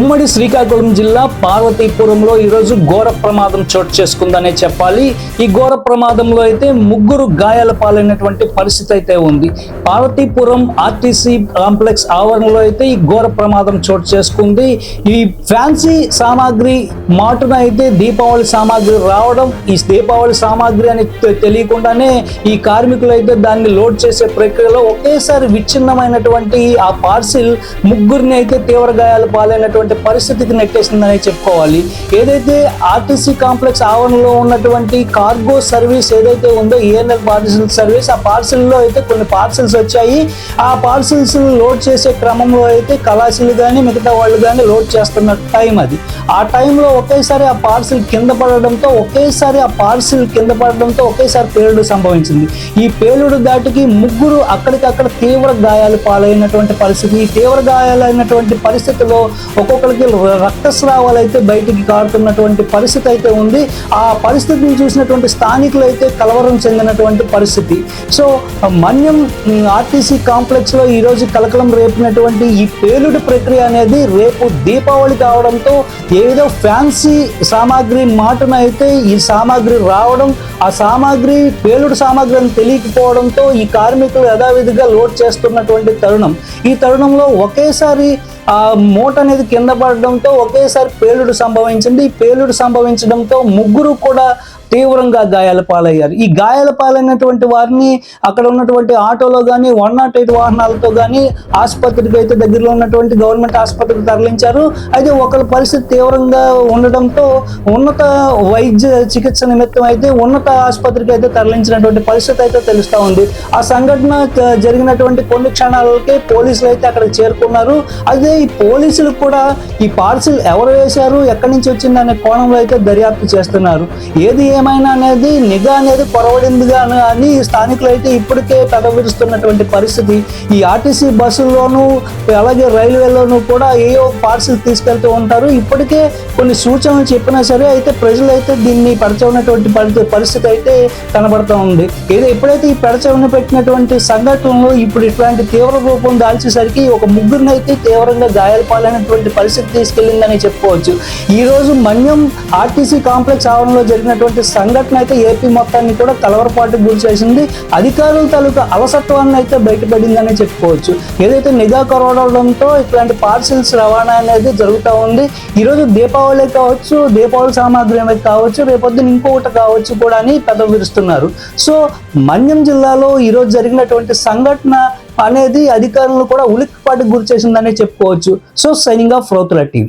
ఉమ్మడి శ్రీకాకుళం జిల్లా పార్వతీపురంలో ఈరోజు ఘోర ప్రమాదం చోటు చేసుకుందనే చెప్పాలి. ఈ ఘోర ప్రమాదంలో అయితే ముగ్గురు గాయాల పాలైనటువంటి పరిస్థితి అయితే ఉంది. పార్వతీపురం ఆర్టీసీ కాంప్లెక్స్ ఆవరణలో అయితే ఈ ఘోర ప్రమాదం చోటు చేసుకుంది. ఈ ఫ్యాన్సీ సామాగ్రి మాటున అయితే దీపావళి సామాగ్రి రావడం ఈ దీపావళి సామాగ్రి అని తెలియకుండానే ఈ కార్మికులు అయితే దాన్ని లోడ్ చేసే ప్రక్రియలో ఒకేసారి విచ్ఛిన్నమైనటువంటి ఆ పార్సిల్ ముగ్గురిని అయితే తీవ్ర గాయాలు పాలైనటువంటి పరిస్థితికి నెట్టేసిందని చెప్పుకోవాలి. ఏదైతే ఆర్టీసీ కాంప్లెక్స్ ఆవరణలో ఉన్నటువంటి కార్గో సర్వీస్ ఏదైతే ఉందో ఈఎన్ఎల్ పార్సిల్ సర్వీస్ ఆ పార్సిల్లో అయితే కొన్ని పార్సిల్స్ వచ్చాయి. ఆ పార్సిల్స్ లోడ్ చేసే క్రమంలో అయితే కళాశీలు కానీ మిగతా వాళ్ళు కానీ లోడ్ చేస్తున్న టైం అది. ఆ టైంలో ఒకేసారి ఆ పార్సిల్ కింద పడడంతో ఒకేసారి ఆ పార్సిల్ కింద పడడంతో ఒకేసారి పేలుడు సంభవించింది. ఈ పేలుడు దాటికి ముగ్గురు అక్కడికక్కడ తీవ్ర గాయాలు పాలైనటువంటి పరిస్థితి. ఈ తీవ్ర గాయాలైనటువంటి పరిస్థితిలో ఒక్కొక్కరికి రక్తస్రావాలు అయితే బయటికి కారుతున్నటువంటి పరిస్థితి అయితే ఉంది. ఆ పరిస్థితిని చూసినటువంటి స్థానికులు అయితే కలవరం చెందినటువంటి పరిస్థితి. సో మన్యం ఆర్టీసీ కాంప్లెక్స్లో కలకలం రేపినటువంటి ఈ పేలుడు ప్రక్రియ అనేది రేపు దీపావళి కావడంతో ఏదో ఫ్యాన్సీ సామాగ్రి మాటన అయితే ఈ సామాగ్రి రావడం ఆ సామాగ్రి పేలుడు సామాగ్రి అని తెలియకపోవడంతో ఈ కార్మికులు యథావిధిగా లోడ్ చేస్తున్నటువంటి తరుణం. ఈ తరుణంలో ఒకేసారి ఆ మూట అనేది కింద పడడంతో ఒకేసారి పేలుడు సంభవించింది. ఈ పేలుడు సంభవించడంతో ముగ్గురు కూడా తీవ్రంగా గాయాల పాలయ్యారు. ఈ గాయాల పాలైనటువంటి వారిని అక్కడ ఉన్నటువంటి ఆటోలో కానీ వన్ నాట్ ఎయిట్ వాహనాలతో కానీ ఆసుపత్రికి అయితే దగ్గరలో ఉన్నటువంటి గవర్నమెంట్ ఆసుపత్రికి తరలించారు. అయితే ఒకరి పరిస్థితి తీవ్రంగా ఉండడంతో ఉన్నత వైద్య చికిత్స నిమిత్తం అయితే ఉన్నత ఆసుపత్రికి అయితే తరలించినటువంటి పరిస్థితి అయితే తెలుస్తూ ఉంది. ఆ సంఘటన జరిగినటువంటి కొన్ని క్షణాలకే పోలీసులు అయితే అక్కడ చేరుకున్నారు. అదే ఈ పోలీసులు కూడా ఈ పార్సిల్ ఎవరు వేశారు ఎక్కడి నుంచి వచ్చింది అనే కోణంలో అయితే దర్యాప్తు చేస్తున్నారు. ఏది ఏమైనా అనేది నిఘా అనేది పొరవడింది అని- అని స్థానికులు అయితే ఇప్పటికే పెదవిరుస్తున్నటువంటి పరిస్థితి. ఈ ఆర్టీసీ బస్సుల్లోనూ అలాగే రైల్వేలోనూ కూడా ఏవో పార్సిల్ తీసుకెళ్తూ ఉంటారు. ఇప్పటికే కొన్ని సూచనలు చెప్పినా సరే అయితే ప్రజలు అయితే దీన్ని పరచవున్నటువంటి పరి- పరిస్థితి అయితే కనబడుతూ ఉంది. ఏదో ఎప్పుడైతే ఈ పెడచవన పెట్టినటువంటి సంఘటనలు ఇప్పుడు ఇట్లాంటి తీవ్ర రూపం దాల్చేసరికి ఒక ముగ్గురిని అయితే తీవ్రంగా గాయాలపాలైనటువంటి పరిస్థితి తీసుకెళ్ళిందని చెప్పుకోవచ్చు. ఈరోజు మన్యం ఆర్టీసీ కాంప్లెక్స్ ఆవరణలో జరిగినటువంటి సంఘటన అయితే ఏపీ మొత్తాన్ని కూడా కలవరపాటు గురి చేసింది. అధికారుల తాలూకా అలసత్వాన్ని అయితే బయటపడిందని చెప్పుకోవచ్చు. ఏదైతే నిఘా కొరవడంతో ఇట్లాంటి పార్సిల్స్ రవాణా అనేది జరుగుతూ ఉంది. ఈరోజు దీపావళి కావచ్చు దీపావళి సామాగ్రి ఏమైతే కావచ్చు రేపొద్దున ఇంకొకటి కావచ్చు కూడా అని పెద్ద విరుస్తున్నారు. సో మన్యం జిల్లాలో ఈరోజు జరిగినటువంటి సంఘటన అనేది అధికారులను కూడా ఉలిక్కిపాటుకు గురి చేసిందని చెప్పుకోవచ్చు. సో సైనింగ్ ఆఫ్ రోతుల టీం.